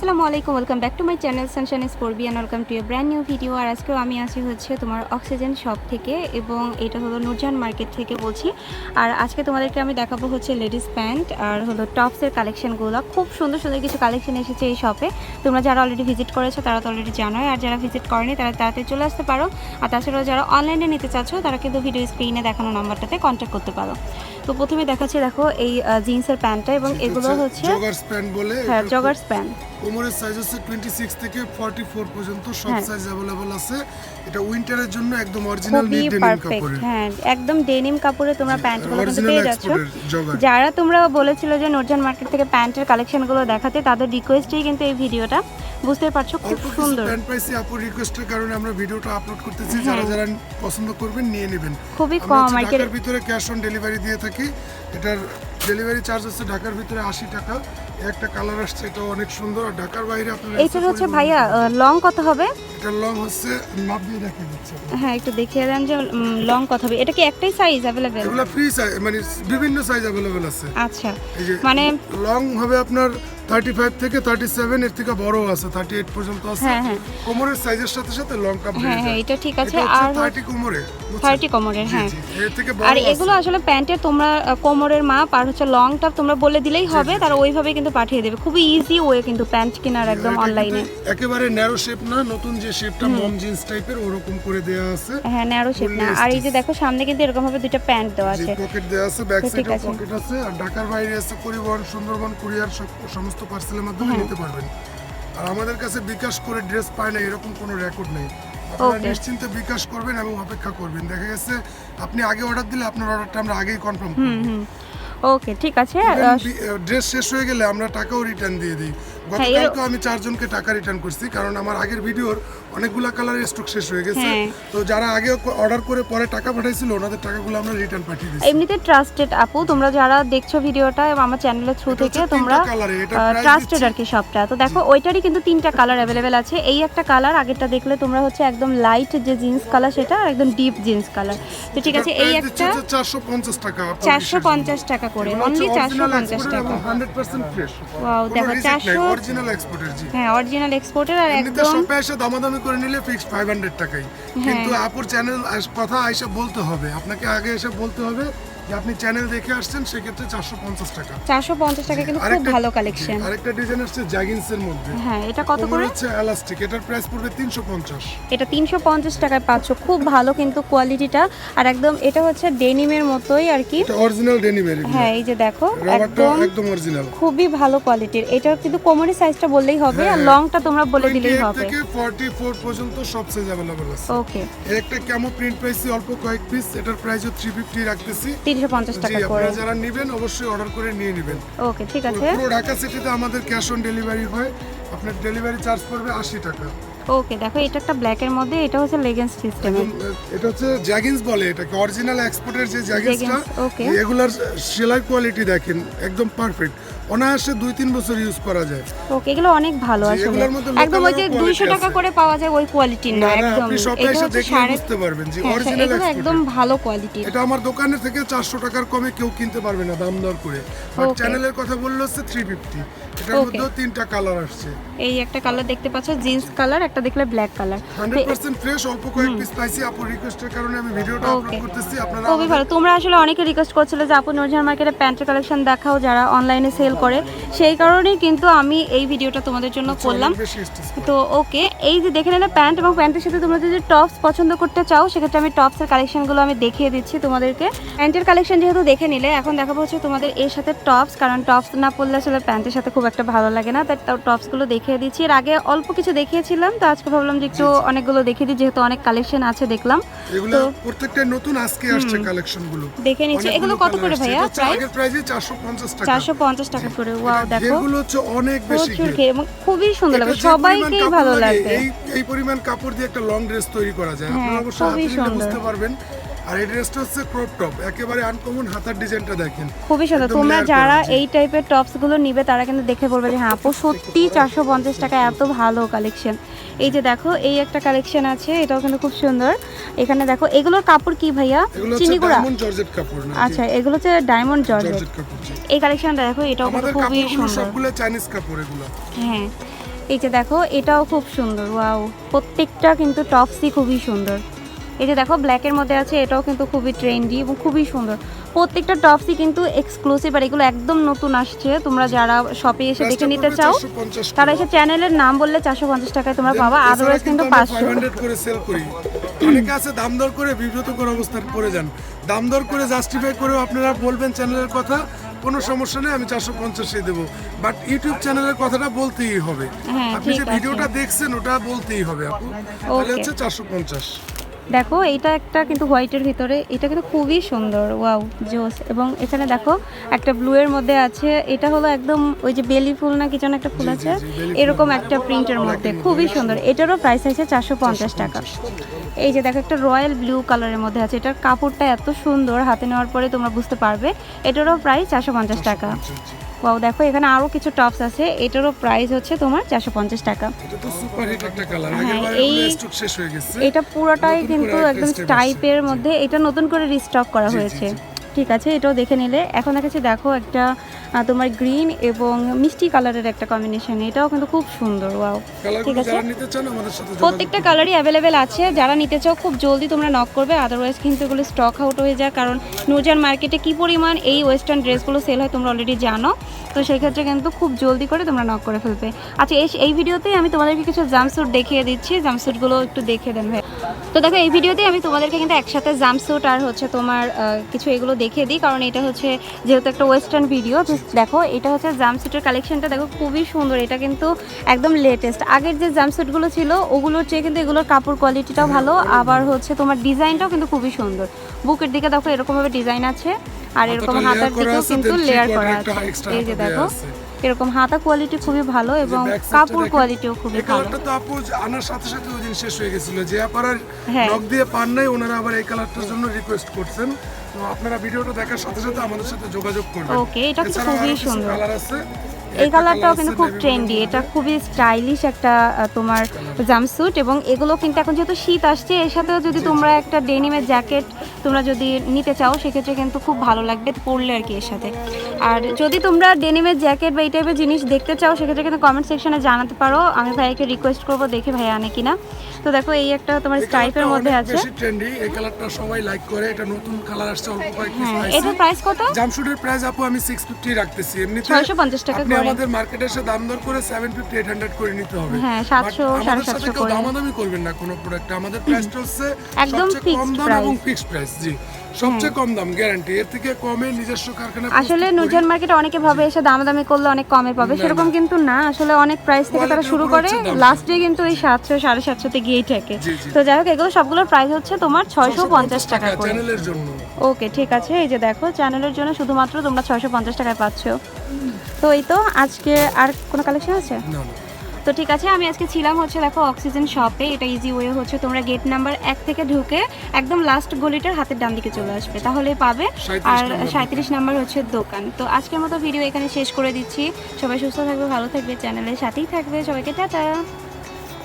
আসসালামু আলাইকুম welcome back to my channel সানশান স্পোর্বি and welcome to a brand new video. আর আজকেও আমি আছি হচ্ছে তোমার অক্সিজেন শপ থেকে এবং এটা হলো নুরজান মার্কেট থেকে বলছি। আর আজকে তোমাদেরকে আমি দেখাবো হচ্ছে লেডিস প্যান্ট আর হলো টপসের কালেকশনগুলো। খুব সুন্দর সুন্দর কিছু কালেকশন এসেছে এই শপে। তোমরা যারা অলরেডি ভিজিট করেছ তারা তো অলরেডি জানোই। আর যারা ভিজিট করেনি তারা তাড়াতাড়ি চলে আসতে পারো। আর তাছাড়াও যারা অনলাইনে নিতে চাচ্ছ তারা কিন্তু ভিডিও স্ক্রিনে দেখানো নাম্বারটাতে কন্ট্যাক্ট করতে পারো। তো প্রথমে দেখাচ্ছি দেখো এই জিন্সের প্যান্টটা এবং এগুলো হচ্ছে জগার্স প্যান্ট বলে হ্যাঁ জগার্স প্যান্ট কোমরের সাইজ হচ্ছে টোয়েন্টি সিক্স থেকে ফর্টি ফোর পর্যন্ত সব সাইজ অ্যাভেলেবল আছে। এটা উইন্টারের জন্য একদম অরিজিনাল হ্যাঁ, একদম ডেনিম কাপড়ে তোমরা প্যান্টগুলো কিন্তু পেয়ে যাচ্ছ। যারা তোমরা বলেছিল যে নূরজান মার্কেট থেকে প্যান্টের কালেকশনগুলো দেখাতে তাদের রিকোয়েস্টেই কিন্তু এই ভিডিওটা। বুঝতে পারছ খুব সুন্দর। প্যান্ট পাইছি আপনার রিকোয়েস্টের কারণে আমরা ভিডিওটা আপলোড করতেছি হ্যাঁ। যারা যারা পছন্দ করবেন নিয়ে নেবেন। খুবই কম মার্কেটের ভিতরে ক্যাশ অন ডেলিভারি দিয়ে থাকি। এটার ডেলিভারি চার্জ হচ্ছে ঢাকার ভিতরে আশি টাকা। একটা কালার আসছে এটা অনেক সুন্দর আর ঢাকার বাইরে আপনারা এইটার হচ্ছে ভাইয়া লং কত হবে এটা লং হচ্ছে মাপ দিয়ে দেখিয়ে দিচ্ছে হ্যাঁ একটু দেখিয়ে দেন যে লং কত হবে এটা কি একটাই সাইজ অ্যাভেলেবেল এগুলো ফ্রি সাইজ মানে বিভিন্ন সাইজ अवेलेबल আছে আচ্ছা এই যে মানে লং হবে আপনার থার্টি ফাইভ থেকে থার্টি সেভেন এর থেকে বড় আছে থার্টি এইট পর্যন্ত আছে। হ্যাঁ, হ্যাঁ। কোমরের সাইজের সাথে সাথে লং কাপ হ্যাঁ হ্যাঁ এটা ঠিক আছে। আর থার্টি কোমরে? থার্টি কোমরের হ্যাঁ। এর থেকে বড় আর এগুলো আসলে প্যান্টের তোমরা কোমরের মাপ আর হচ্ছে লংটা তোমরা বলে দিলেই হবে তারা ওইভাবে কিন্তু পাঠিয়ে দেবে। খুবই ইজি ওয়ে কিন্তু প্যান্ট কেনার একদম অনলাইনে একেবারে ন্যারো শেপ না নতুন যে শেপটা মম জিন্স টাইপের ওরকম করে দেয়া আছে। হ্যাঁ ন্যারো শেপ না। আর এই যে দেখো সামনে কিন্তু এরকম ভাবে দুইটা প্যান্ট দেওয়া আছে। পকেট দেয়া আছে ব্যাক সাইডে পকেট আছে। আর ঢাকার বাইরে আছে পরিবহন সুন্দরবন কুরিয়ার সমস্ত পার্সেলের মাধ্যমে হ্যাঁ। নিতে পারবেন। আর আমাদের কাছে বিকাশ করে ড্রেস পায় না এরকম কোনো রেকর্ড নেই। আপনারা নিশ্চিন্তে বিকাশ করবেন এবং অপেক্ষা করবেন। দেখা গেছে আপনি আগে অর্ডার দিলে আপনার অর্ডারটা আমরা আগেই কনফার্ম করব। ওকে ঠিক আছে। ড্রেস শেষ হয়ে গেলে আমরা টাকাও রিটার্ন দিয়ে দিই। গতকাল তো গতকালকে আমি চারজনকে টাকা রিটার্ন করছি কারণ আমার আগের ভিডিওর অনেকগুলা কালারের স্টক শেষ হয়ে গেছে। হ্যাঁ। তো যারা আগে অর্ডার করে পরে টাকা পাঠাইছিল ওনাদের টাকাগুলো আমরা রিটার্ন পাঠিয়ে দিচ্ছি এমনিতে ট্রাস্টেড আপু তোমরা যারা দেখছ ভিডিওটা এবং আমার চ্যানেলের থ্রু থেকে তোমরা ট্রাস্টেড আর কি সবটা। তো দেখো ওইটারই কিন্তু তিনটা কালার অ্যাভেলেবেল আছে। এই একটা কালার আগেরটা দেখলে তোমরা হচ্ছে একদম লাইট যে জিন্স কালার সেটা আর একদম ডিপ জিন্স কালার তো ঠিক আছে এই একটা চারশো পঞ্চাশ টাকা চারশো পঞ্চাশ টাকা করে। অনলি চারশো পঞ্চাশ টাকা। হান্ড্রেড পার্সেন্ট ফ্রেশ Wow, দেখো, 400 অরিজিনাল এক্সপোর্টের জি। হ্যাঁ অরিজিনাল এক্সপোর্টের আর একদম শপে এসে দামাদামি করে নিলে ফিক্স ফাইভ হান্ড্রেড টাকাই হ্যাঁ। কিন্তু আপুর চ্যানেল কথা এসে বলতে হবে আপনাকে আগে এসে বলতে হবে যে আপনি চ্যানেল দেখে আসছেন সেক্ষেত্রে চারশো পঞ্চাশ টাকা চারশো পঞ্চাশ টাকা কিন্তু খুব আরেকটা- ভালো কালেকশন আরেকটা ডিজাইন আসছে জ্যাগিন্স এর মধ্যে হ্যাঁ এটা কত কোমর করে হচ্ছে এলাস্টিক এটার প্রাইস পড়বে তিনশো পঞ্চাশ এটা তিনশো পঞ্চাশ টাকায় পাচ্ছ খুব ভালো কিন্তু কোয়ালিটিটা আর একদম এটা হচ্ছে ডেনিমের মতোই আর কি এটা অরিজিনাল ডেনিমের হ্যাঁ এই যে দেখো রাবারটা একদম একদম অরিজিনাল খুবই ভালো কোয়ালিটির এটার কিন্তু কোমরের সাইজটা বললেই হবে আর হ্যাঁ। লংটা তোমরা বলে দিলেই হবে থেকে 44 পর্যন্ত সব সাইজ अवेलेबल আছে ওকে এর একটা কেমন প্রিন্ট পাইছি অল্প কয়েক পিস এটার প্রাইসও 350 রাখতেছি তিনশো পঞ্চাশ জি টাকা করে। আপনারা যারা নেবেন অবশ্যই অর্ডার করে নিয়ে নেবেন। ওকে ঠিক আছে। পুরো ঢাকা সিটিতে আমাদের ক্যাশ অন ডেলিভারি হয়। আপনার ডেলিভারি চার্জ পড়বে 80 টাকা। ওকে দেখো এটা একটা ব্ল্যাক এর মধ্যে এটা হচ্ছে এবং, আহ, এটা হচ্ছে জ্যাগিন্স বলে এটাকে অরিজিনাল এক্সপোর্টের যে okay. এগুলার সেলাই কোয়ালিটি দেখেন একদম পারফেক্ট অনায়াসে দুই তিন বছর ইউজ করা যায়। ওকে এগুলো অনেক ভালো আসলে। মধ্যে একদম ওই যে আরও quality দুইশো টাকা করে পাওয়া যায় ওই কোয়ালিটির না একদম। এটা হচ্ছে দেখলে বুঝতে পারবেন যে হ্যাঁ, হ্যাঁ, অরিজিনাল এগুলো একদম ভালো কোয়ালিটি এটা আমার দোকানের থেকে চারশো টাকার কমে কেউ কিনতে পারবে না দাম দর করে। Okay. চ্যানেলের কথা বলল হচ্ছে থ্রি ফিফটি এটার Okay. মধ্যেও তিনটা কালার আসছে। এই একটা কালার দেখতে পাচ্ছ জিন্স কালার একটা দেখলে black colour hundred percent fresh অল্প কয়েক পিস পাইছি। আপুর রিকোয়েস্টের কারণে আমি ভিডিওটা আপলোড করতেছি আপনারা খুবই ভালো। তোমরা আসলে অনেকে রিকোয়েস্ট করছিলে যে আপু নূরজাহান মার্কেটে প্যান্টের কালেকশন দেখাও যারা অনলাইনে সেল করে। সেই কারণেই কিন্তু আমি এই ভিডিওটা তোমাদের জন্য করলাম। বেশি স্টিচ তো ওকে এই যে দেখে নিলে প্যান্ট এবং প্যান্টের সাথে তোমরা যদি টপস পছন্দ করতে চাও সেক্ষেত্রে আমি টপসের কালেকশনগুলো আমি দেখিয়ে দিচ্ছি তোমাদেরকে। প্যান্টের কালেকশন যেহেতু দেখে নিলে এখন দেখাবো হচ্ছে তোমাদের এর সাথে টপস কারণ টপস না পরলে আসলে প্যান্টের সাথে খুব একটা ভালো লাগে না। তাই টপসগুলো দেখিয়ে দিচ্ছি। এর আগে অল্প কিছু দেখিয়েছিলাম তো আজকে ভাবলাম যে একটু অনেকগুলো দেখে দিই যেহেতু অনেক কালেকশন আছে দেখলাম। এগুলো প্রত্যেকটা নতুন আজকে আসছে কালেকশনগুলো। দেখে নিচ্ছি। এগুলো কত করে ভাইয়া? আগের প্রাইসে চারশো পঞ্চাশ টাকা। চারশো পঞ্চাশ টাকা করে ওয়াও দেখো। এগুলো হচ্ছে অনেক বেশি ঘের। এবং খুবই সুন্দর লাগবে এটা সবাইকেই ভালো লাগে, লাগবে। এই এই পরিমাণ কাপড় দিয়ে একটা লং ড্রেস তৈরি করা যায়। হ্যাঁ, আপনারা অবশ্যই। বুঝতে পারবেন। আর এই ড্রেসটা হচ্ছে ক্রপ টপ একেবারে আনকমন হাতার ডিজাইনটা দেখেন। খুবই সুন্দর। তোমরা যারা এই টাইপের টপসগুলো নিবে তারা কিন্তু দেখে বলবে যে হ্যাঁ আপু সত্যি চারশো পঞ্চাশ টাকা এত ভালো কালেকশন এই যে দেখো এই একটা কালেকশন আছে এটাও কিন্তু খুব সুন্দর। এখানে দেখো এগুলোর কাপড় কি ভাইয়া? চিনিগুড়া আচ্ছা এগুলো হচ্ছে ডায়মন্ড জর্জেট জর্জেট। এই কালেকশনটা দেখো এটাও কিন্তু খুবই সুন্দর। সবগুলো চাইনিজ কাপড় এগুলো। হ্যাঁ এই যে দেখো এটাও খুব সুন্দর ওয়াও। প্রত্যেকটা কিন্তু টপসই খুবই সুন্দর। এই যে দেখো ব্ল্যাকের মধ্যে আছে এটাও কিন্তু খুবই ট্রেন্ডি এবং খুবই সুন্দর। প্রত্যেকটা টপসই কিন্তু এক্সক্লুসিভ আর এগুলো একদম নতুন আসছে। তোমরা যারা শপে এসে দেখে নিতে চাও তারা এসে চ্যানেলের নাম বললে চারশো পঞ্চাশ টাকায় তোমরা পাবা আদারওয়াইজ কিন্তু পাঁচশো। করে সেল করি। অনেকে আছে দাম দর করে বিব্রতকর অবস্থায় পড়ে যান। দাম দর করে জাস্টিফাই করেও আপনারা বলবেন চ্যানেলের কথা কোনো সমস্যা নেই আমি চারশো পঞ্চাশে দেবো। বাট ইউটিউব চ্যানেলের কথাটা বলতেই হবে। হ্যাঁ, আপনি যে ভিডিওটা দেখছেন ওটা বলতেই হবে আপু। তাহলে হচ্ছে চারশো পঞ্চাশ। দেখো এটা একটা কিন্তু হোয়াইটের ভিতরে এটা কিন্তু খুবই সুন্দর ওয়াও জোস। এবং এখানে দেখো একটা ব্লু এর মধ্যে আছে এটা হলো একদম ওই যে বেলি ফুল না কি যেন একটা ফুল আছে। এরকম একটা প্রিন্টের মধ্যে খুবই সুন্দর। এটারও প্রাইস আছে চারশো পঞ্চাশ টাকা। এই যে দেখো একটা রয়্যাল ব্লু কালারের মধ্যে আছে এটার কাপড়টা এত সুন্দর হাতে নেওয়ার পরে তোমরা বুঝতে পারবে এটারও প্রায় চারশো পঞ্চাশ টাকা। ওয়াও দেখো এখানে আরও কিছু টপস আছে। এটারও প্রাইস হচ্ছে তোমার চারশো পঞ্চাশ টাকা। এটা তো সুপার হিট একটা কালার হ্যাঁ, এই- স্টক শেষ হয়ে গেছে। এটা পুরোটাই কিন্তু একদম টাইপের মধ্যে। এটা নতুন করে রিস্টক করা হয়েছে। ঠিক আছে এটাও দেখে নিলে। এখন দেখাচ্ছি দেখো একটা তোমার গ্রিন এবং মিষ্টি কালারের একটা কম্বিনেশন এটাও কিন্তু খুব সুন্দর ওয়াও ঠিক আছে। যারা নিতে চান আমাদের সাথে যোগাযোগ প্রত্যেকটা কালারই অ্যাভেলেবেল আছে। যারা নিতে চাও খুব জলদি তোমরা নক করবে আদারওয়াইজ কিন্তু এগুলো স্টক আউট হয়ে যায়। কারণ নুরজান মার্কেটে কি পরিমাণ এই ওয়েস্টার্ন ড্রেসগুলো সেল হয় তোমরা অলরেডি জানো। তো সেই ক্ষেত্রে কিন্তু খুব জলদি করে তোমরা নক করে ফেলবে। আচ্ছা এই এই ভিডিওতেই আমি তোমাদেরকে কিছু জাম্পস্যুট দেখিয়ে দিচ্ছি। জাম্পস্যুটগুলো একটু দেখে দেন ভাই। তো দেখো এই ভিডিওতেই আমি তোমাদেরকে কিন্তু একসাথে জাম্পস্যুট আর হচ্ছে তোমার কিছু এগুলো দেখিয়ে দিই কারণ এটা হচ্ছে যেহেতু একটা ওয়েস্টার্ন ভিডিও দেখো এটা হচ্ছে জাম্পস্যুটের কালেকশনটা দেখো খুবই সুন্দর এটা কিন্তু একদম লেটেস্ট আগের যে জাম্পস্যুটগুলো ছিল ওগুলোর চেয়ে কিন্তু এগুলোর কাপড় কোয়ালিটিটাও ভালো আবার হচ্ছে তোমার ডিজাইনটাও কিন্তু খুবই সুন্দর। বুকের দিকে দেখো এরকমভাবে ডিজাইন আছে আর এরকম হাতার দিকেও কিন্তু লেয়ার করা আছে। এই যে দেখো এরকম হাতা কোয়ালিটি খুবই ভালো এবং কাপড় কোয়ালিটিও খুবই ভালো। তো আপু আনার সাথে সাথে দিন শেষ হয়ে গেছিল যে আপনারা হ্যাঁ। নক দিয়ে পান নাই ওনারা আবার এই কালারটার জন্য রিকোয়েস্ট করছেন তো আপনারা ভিডিওটা দেখার সাথে সাথে আমাদের সাথে যোগাযোগ করবেন ওকে এটা খুবই সুন্দর। কালার আছে এই কালারটাও কিন্তু খুব ট্রেন্ডি এটা খুবই স্টাইলিশ একটা তোমার জামস্যুট এবং এগুলো কিন্তু এখন যেহেতু শীত আসছে এর সাথেও যদি তোমরা একটা ডেনিমের জ্যাকেট তোমরা যদি নিতে চাও সেক্ষেত্রে কিন্তু খুব ভালো লাগবে পরলে আর কি এর সাথে। আর যদি তোমরা ডেনিমের জ্যাকেট বা এই টাইপের জিনিস দেখতে চাও সেক্ষেত্রে কিন্তু কমেন্ট সেকশনে জানাতে পারো। আমি ভাইয়াকে রিকোয়েস্ট করব দেখে ভাইয়া আনে কিনা। তো দেখো এই একটা তোমার স্টাইপের মধ্যে আছে। বেশি ট্রেন্ডি এই কালারটা সবাই লাইক করে এটা নতুন কালার আসছে অল্প কয়েক পিস প্রাইস কত? জামশুটের প্রাইস আপু আমি 650 রাখতেছি এমনিতে 650 টাকা। আমাদের মার্কেটে এসে দাম দর করে 750 800 করে নিতে হবে। হ্যাঁ, 700, 750 কেউ করে। দামাদামি করবেন না কোনো প্রোডাক্ট আমাদের প্রাইসটা হচ্ছে একদম কম দাম এবং ফিক্সড প্রাইস জি। সবচেয়ে কম দাম গ্যারান্টি এর থেকে কমে নিজস্ব কারখানা আসলে নুরজান মার্কেটে অনেকে ভাবে এসে দামাদামি করলে অনেক কমে পাবে। সেরকম কিন্তু না। আসলে অনেক প্রাইস থেকে তারা শুরু করে। লাস্টে কিন্তু ওই সাতশো সাড়ে সাতশোতে গিয়েই থাকে। তো যাই হোক এগুলো সবগুলোর প্রাইস হচ্ছে তোমার ছয়শো পঞ্চাশ টাকা করে। চ্যানেলের জন্য। ওকে ঠিক আছে। এই যে দেখো চ্যানেলের জন্য শুধুমাত্র তোমরা ছয়শো পঞ্চাশ টাকায় পাচ্ছ। তো এই তো আজকে আর কোনো কালেকশন আছে? তো ঠিক আছে আমি আজকে ছিলাম হচ্ছে দেখো অক্সিজেন শপে এটা ইজি ওয়ে হচ্ছে তোমরা গেট নাম্বার এক থেকে ঢুকে একদম লাস্ট গলিটার হাতের ডান দিকে চলে আসবে তাহলে পাবে। আর সাঁত্রিশ নাম্বার হচ্ছে দোকান। তো আজকের মতো ভিডিও এখানে শেষ করে দিচ্ছি। সবাই সুস্থ থাকবে ভালো থাকবে চ্যানেলের সাথেই থাকবে। সবাইকে টাটা!